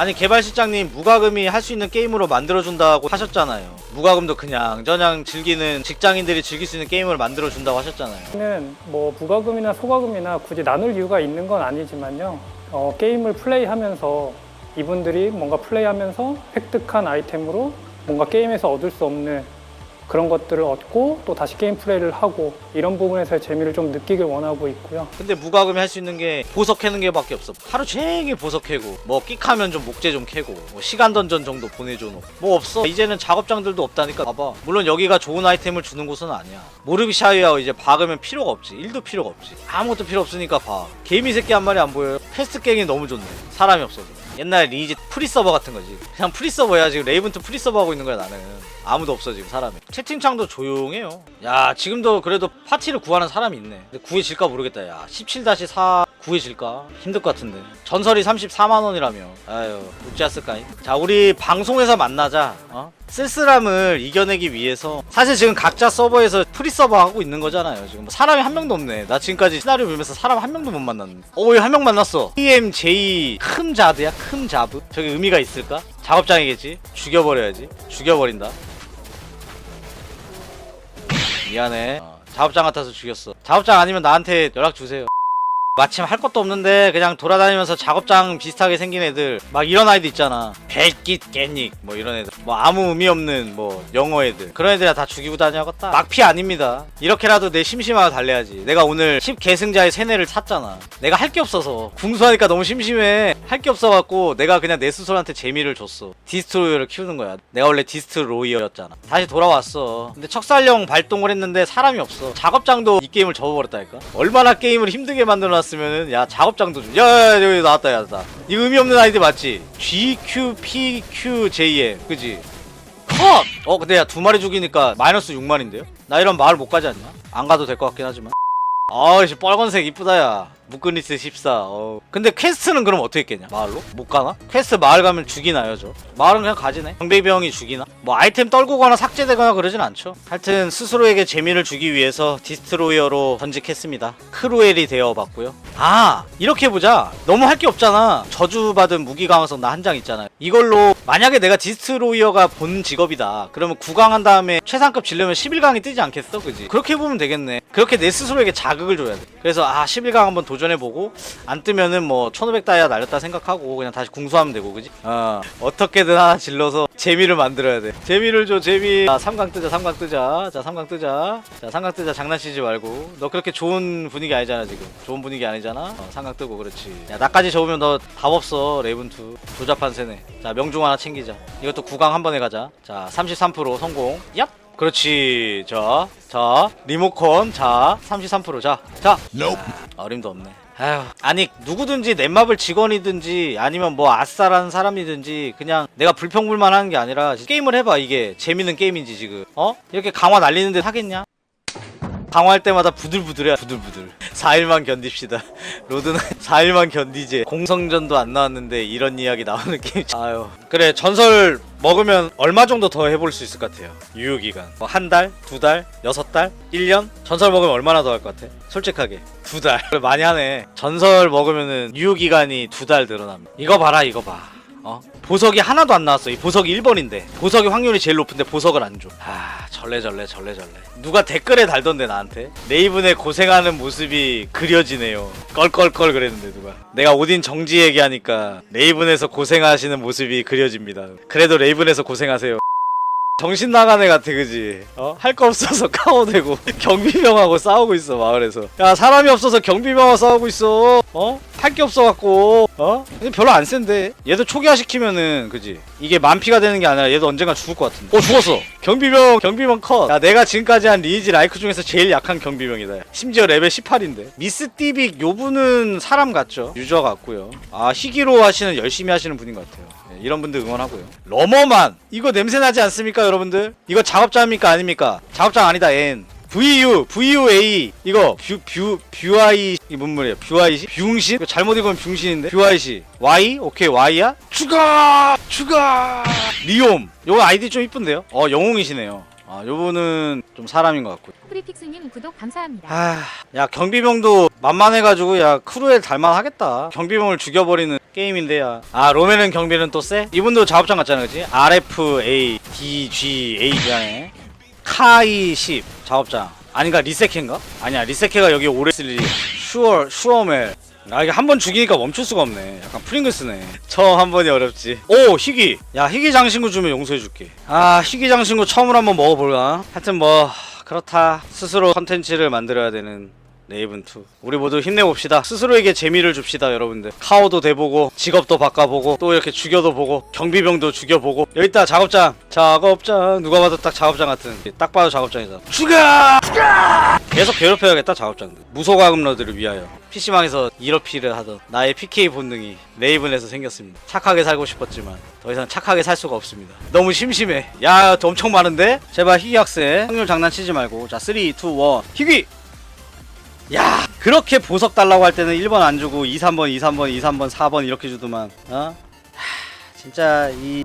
아니 개발실장님 무과금이 할 수 있는 게임으로 만들어준다고 하셨잖아요 무과금도 그냥 저냥 즐기는 직장인들이 즐길 수 있는 게임을 만들어준다고 하셨잖아요 는뭐 무과금이나 소과금이나 굳이 나눌 이유가 있는 건 아니지만요. 어, 게임을 플레이하면서 이분들이 뭔가 플레이하면서 획득한 아이템으로 뭔가 게임에서 얻을 수 없는 그런 것들을 얻고 또 다시 게임 플레이를 하고 이런 부분에서의 재미를 좀 느끼길 원하고 있고요. 근데 무과금이 할 수 있는 게 보석 캐는 게 밖에 없어. 하루 종일 보석 캐고 뭐 끽하면 좀 목재 좀 캐고 뭐 시간 던전 정도 보내줘 놓고. 뭐 없어. 이제는 작업장들도 없다니까. 봐봐. 물론 여기가 좋은 아이템을 주는 곳은 아니야. 모르비샤이하고 이제 박으면 필요가 없지. 일도 필요가 없지. 아무것도 필요 없으니까 봐. 개미 새끼 한 마리 안 보여요? 패스트 갱이 너무 좋네. 사람이 없어서 옛날 리니지 프리서버 같은 거지. 그냥 프리서버야. 지금 레이븐트 프리서버 하고 있는 거야 나는. 아무도 없어 지금 사람이. 채팅창도 조용해요. 야 지금도 그래도 파티를 구하는 사람이 있네. 근데 구해질까 모르겠다 야. 17-4 구해질까? 힘들 것 같은데. 전설이 34만원이라며. 아유 어찌했을까 자 우리 방송에서 만나자. 어? 쓸쓸함을 이겨내기 위해서. 사실 지금 각자 서버에서 프리서버 하고 있는 거잖아요 지금. 뭐 사람이 한 명도 없네. 나 지금까지 시나리오 보면서 사람 한 명도 못 만났는데. 어한 명 만났어. TMJ 큼자드야 큼자브 저게 의미가 있을까? 작업장이겠지? 죽여버려야지. 죽여버린다. 미안해. 어, 작업장 같아서 죽였어. 작업장 아니면 나한테 연락 주세요 마침 할 것도 없는데 그냥 돌아다니면서 작업장 비슷하게 생긴 애들 막 이런 아이들 있잖아. 백깃 깻닉 뭐 이런 애들. 뭐 아무 의미 없는 뭐 영어 애들. 그런 애들이야 다 죽이고 다녀야겠다. 막피 아닙니다. 이렇게라도 내 심심함을 달래야지. 내가 오늘 10계승자의 세뇌를 샀잖아. 내가 할 게 없어서. 궁수하니까 너무 심심해. 할 게 없어갖고 내가 그냥 내 스스로한테 재미를 줬어. 디스트로이어를 키우는 거야. 내가 원래 디스트로이어였잖아. 다시 돌아왔어. 근데 척살령 발동을 했는데 사람이 없어. 작업장도 이 게임을 접어버렸다니까? 얼마나 게임을 힘들게 만들어놨 으면은 야 작업장도 좀 야야야 여기 나왔다 야 나 이 의미 없는 아이디 맞지? GQPQJM 그지? 컷! 어 근데 야 두 마리 죽이니까 마이너스 6만인데요? 나 이런 마을 못 가지 않냐? 안 가도 될 것 같긴 하지만 아이씨 빨간색 이쁘다 야. 무근리스 14 어. 근데 퀘스트는 그럼 어떻게 깨냐? 마을로? 못 가나? 퀘스트 마을 가면 죽이나요 저? 마을은 그냥 가지네. 경비병이 죽이나? 뭐 아이템 떨구거나 삭제되거나 그러진 않죠. 하여튼 스스로에게 재미를 주기 위해서 디스트로이어로 전직했습니다. 크루엘이 되어봤고요. 아 이렇게 보자. 너무 할 게 없잖아. 저주받은 무기 강화석 나 한 장 있잖아요. 이걸로 만약에 내가 디스트로이어가 본 직업이다. 그러면 9강한 다음에 최상급 질르면 11강이 뜨지 않겠어? 그지? 그렇게 보면 되겠네. 그렇게 내 스스로에게 자극을 줘야 돼. 그래서 아 11강 한번 도전해보고 안 뜨면은 뭐 1500 다이아 날렸다 생각하고 그냥 다시 궁수하면 되고 그지? 어 어떻게든 하나 질러서 재미를 만들어야 돼. 재미를 줘 재미. 자 3강 뜨자 3강 뜨자. 자 3강 뜨자. 자 3강 뜨자. 장난치지 말고. 너 그렇게 좋은 분위기 아니잖아 지금. 좋은 분위기 아니잖아? 어 3강 뜨고 그렇지. 야 나까지 접으면 너 답 없어 레이븐2 조잡한 세네. 자 명중 하나 챙기자. 이것도 9강 한 번에 가자. 자 33% 성공. 얍 그렇지. 자, 자 리모컨. 자 33%자 자. 아, 어림도 없네. 아휴 아니 누구든지 넷마블 직원이든지 아니면 뭐 아싸라는 사람이든지 그냥 내가 불평불만 하는 게 아니라 게임을 해봐 이게. 재밌는 게임인지 지금. 어? 이렇게 강화 날리는데 하겠냐? 강화할 때마다 부들부들해 부들부들. 4일만 견딥시다. 로드는 4일만 견디지. 공성전도 안 나왔는데 이런 이야기 나오는 게임 아유. 그래 전설 먹으면 얼마 정도 더 해볼 수 있을 것 같아요? 유효기간. 뭐 한 달? 두 달? 여섯 달? 1년? 전설 먹으면 얼마나 더 할 것 같아? 솔직하게. 두달. 많이 하네. 전설 먹으면은 유효기간이 두 달 늘어납니다. 이거 봐라 이거 봐 어? 보석이 하나도 안 나왔어. 이 보석이 1번인데. 보석이 확률이 제일 높은데 보석을 안 줘. 아, 절레절레, 절레절레. 누가 댓글에 달던데, 나한테. 네이븐의 고생하는 모습이 그려지네요. 껄껄껄 그랬는데, 누가. 내가 오딘 정지 얘기하니까 레이븐에서 고생하시는 모습이 그려집니다. 그래도 레이븐에서 고생하세요. 정신 나간 애 같아 그지? 어? 할 거 없어서 카오되고 경비병하고 싸우고 있어 마을에서 야 사람이 없어서 경비병하고 싸우고 있어 어? 할 게 없어갖고 어? 근데 별로 안 센데 얘도 초기화 시키면은 그지? 이게 만피가 되는 게 아니라 얘도 언젠가 죽을 것 같은데 어 죽었어 경비병 경비병 컷야 내가 지금까지 한 리니지 라이크 중에서 제일 약한 경비병이다 심지어 레벨 18인데 미스 띠빅 요분은 사람 같죠? 유저 같고요 아 희귀로 하시는 열심히 하시는 분인 것 같아요 네, 이런 분들 응원하고요. 러머만 이거 냄새 나지 않습니까, 여러분들? 이거 작업장입니까, 아닙니까? 작업장 아니다, N. VU, VUA 이거 뷰, 뷰, 뷰아이 이 문물이에요. 뷰아이시? 뷰응신? 이거 잘못 읽으면 뷰응신인데? 뷰아이시. Y? 오케이, Y야? 추가! 추가! 리옴. 요거 아이디 좀 이쁜데요? 어, 영웅이시네요. 아 요분은 좀 사람인 것 같고 프리픽스님 구독 감사합니다. 아, 야 경비병도 만만해가지고 야 크루엘 닮만하겠다. 경비병을 죽여버리는 게임인데야. 아 로맨은 경비는 또 쎄? 이분도 작업장 같잖아, 그지? RFA DGA네. 카이 10 작업장. 아닌가 리세케인가? 아니야 리세케가 여기 오래 쓸 일이. 슈어 슈어멜. 아 이게 한 번 죽이니까 멈출 수가 없네. 약간 프링글스네. 처음 한 번이 어렵지. 오 희귀. 야 희귀 장신구 주면 용서해줄게. 아 희귀 장신구 처음으로 한번 먹어볼까? 하여튼 뭐 그렇다. 스스로 컨텐츠를 만들어야 되는 네이븐2 우리 모두 힘내봅시다. 스스로에게 재미를 줍시다 여러분들. 카오도 돼보고 직업도 바꿔보고 또 이렇게 죽여도 보고 경비병도 죽여보고. 여기 있다 작업장. 작업장. 누가 봐도 딱 작업장 같은. 딱 봐도 작업장이다. 죽여! 계속 괴롭혀야겠다 작업장들. 무소가금러들을 위하여. PC방에서 이러피를 하던 나의 PK 본능이 네이븐에서 생겼습니다. 착하게 살고 싶었지만 더 이상 착하게 살 수가 없습니다. 너무 심심해. 야 엄청 많은데? 제발 희귀 학생. 확률 장난치지 말고. 자 3, 2, 1 희귀 야 그렇게 보석 달라고 할 때는 1번 안 주고 2, 3번 2, 3번 2, 3번 4번 이렇게 주더만 어? 하, 진짜 이